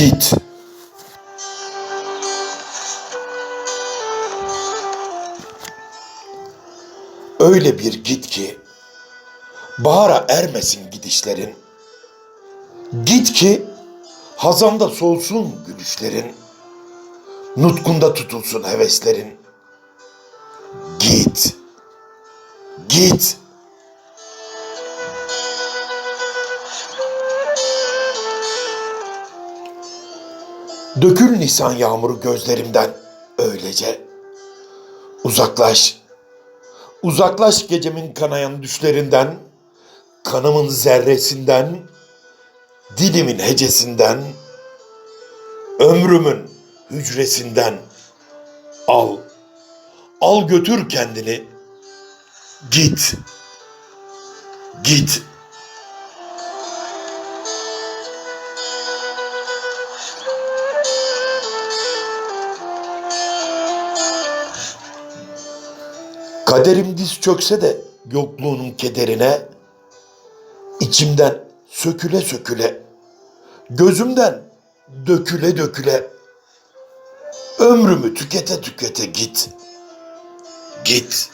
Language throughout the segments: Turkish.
Git. Öyle bir git ki bahara ermesin gidişlerin. Git ki hazanda solsun gülüşlerin. Nutkunda tutulsun heveslerin. Git. Git. Dökül nisan yağmuru gözlerimden öylece. Uzaklaş. Uzaklaş gecemin kanayan düşlerinden, kanımın zerresinden, dilimin hecesinden, ömrümün hücresinden al. Al götür kendini. Git. Git. Kaderim diz çökse de yokluğunun kederine, içimden söküle söküle, gözümden döküle döküle, ömrümü tükete tükete git. Git.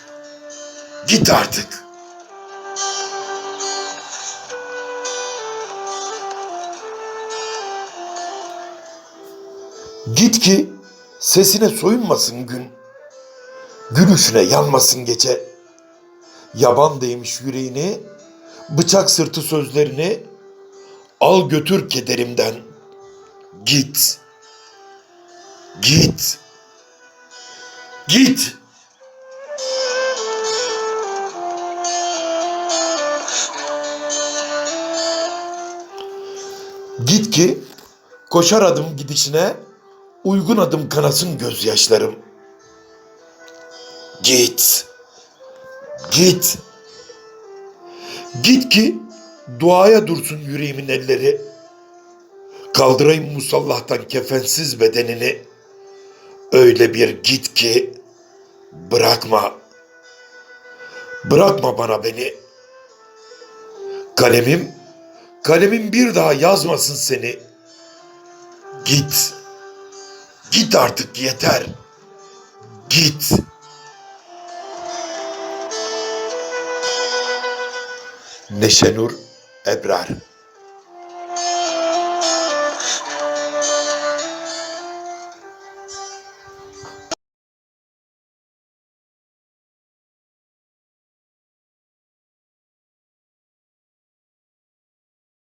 Git artık. Git ki sesine soyunmasın gün. Gülüşüne yanmasın gece. Yaban değmiş yüreğini, bıçak sırtı sözlerini, al götür kederimden. Git. Git. Git. Git ki koşar adım gidişine, uygun adım kanasın gözyaşlarım. Git. Git. Git ki duaya dursun yüreğimin elleri. Kaldırayım musallahtan kefensiz bedenini. Öyle bir git ki bırakma. Bırakma bana beni. Kalemim, kalemim bir daha yazmasın seni. Git. Git artık yeter. Git. Neşenur Ebrar